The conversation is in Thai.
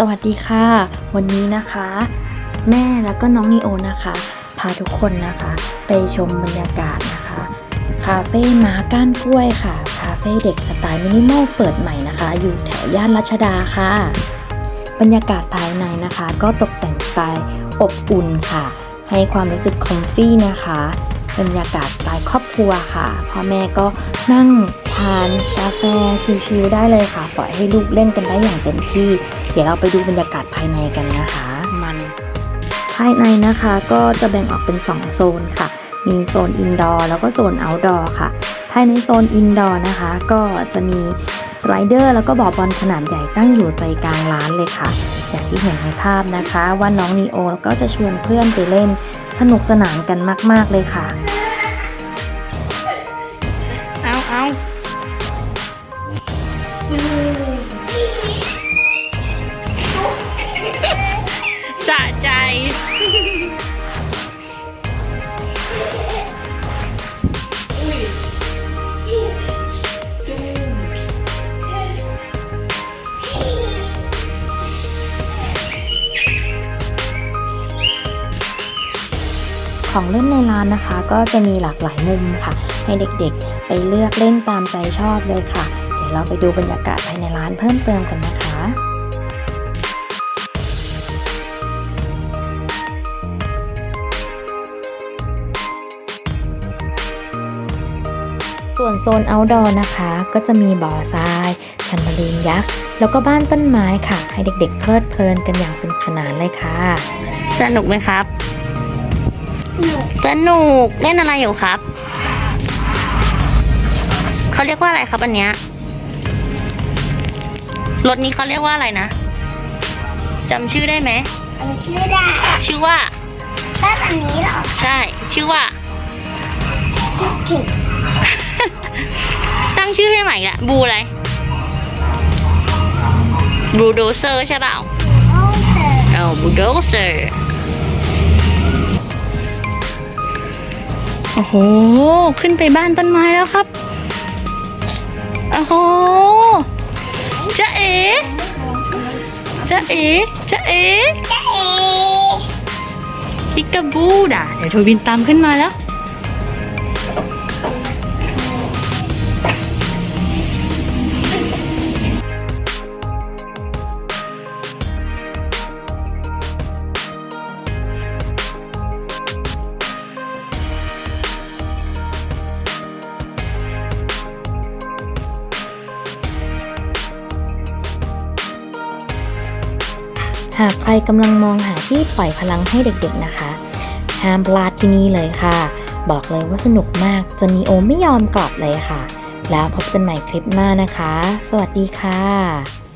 สวัสดีค่ะ วันนี้นะคะ แม่แล้วก็น้องนีโอนะคะ พาทุกคนนะคะ ไปชมบรรยากาศนะคะ คาเฟ่ม้าก้านกล้วยค่ะ คาเฟ่เด็กสไตล์มินิมอลเปิดใหม่นะคะ อยู่แถวย่านรัชดาค่ะ บรรยากาศภายในนะคะ ก็ตกแต่งสไตล์อบอุ่นค่ะ ให้ความรู้สึกคอมฟี่นะคะ บรรยากาศสไตล์ครอบครัวค่ะ พ่อแม่ก็นั่งทานกาแฟชิลๆได้เลยค่ะ ปล่อยให้ลูกเล่นกันได้อย่างเต็มที่ เดี๋ยวเราไปดูบรรยากาศภายในกันนะคะ มันภายในนะคะก็จะแบ่งออกเป็น 2 โซนค่ะ มีโซนอินดอร์แล้วก็โซนเอาท์ดอร์ค่ะ ภายในโซนอินดอร์นะคะ ก็จะมีสไลเดอร์แล้วก็บ่อบอลขนาดใหญ่ตั้งอยู่ใจกลางร้านเลยค่ะ อย่างที่เห็นในภาพนะคะว่าน้องนีโอก็จะชวนเพื่อนไปเล่นสนุกสนานกันมาก ๆ เลยค่ะ เอาเอาสะใจ ของเล่นในร้านนะคะ ก็จะมีหลากหลายมุมค่ะ ให้เด็กๆไปเลือกเล่นตามใจชอบเลยค่ะ เดี๋ยวเราไปดูบรรยากาศภายในร้านเพิ่มเติมกันนะคะส่วนโซน outdoor นะคะ ก็จะมีบ่อทรายแทมเบอรีนยักษ์ แล้วก็บ้านต้นไม้ค่ะ ให้เด็กๆเพลิดเพลินกันอย่างสนุกสนานเลยค่ะ สนุกไหมครับ สนุกเล่นอะไรอยู่ครับ เขาเรียกว่าอะไรครับอันเนี้ยรถนี้เขาเรียกว่าอะไรนะจำชื่อได้ไหมอันนี้ชื่อได้ชื่อว่าต้นอันนี้เหรอ ใช่ ชื่อว่าจิ๊กจิ๊กตั้งชื่อให้ใหม่ละบูอะไรบูโดเซอร์ใช่เปล่าโอเคเอาบูโดเซอร์ โอ้โห ขึ้นไปบ้านต้นไม้แล้วครับ โอ้โหจะเอ๋จะเอ๋จะเอ๋เจ๊เอ๋พิกาบูด่ะเดี๋ยวโทวินตามขึ้นมาแล้ว หากใครกำลังมองหาที่ปล่อยพลังให้เด็กๆนะคะ ห้ามพลาดที่นี่เลยค่ะ บอกเลยว่าสนุกมากจนนีโอไม่ยอมกลับเลยค่ะ แล้วพบกันใหม่คลิปหน้านะคะ สวัสดีค่ะ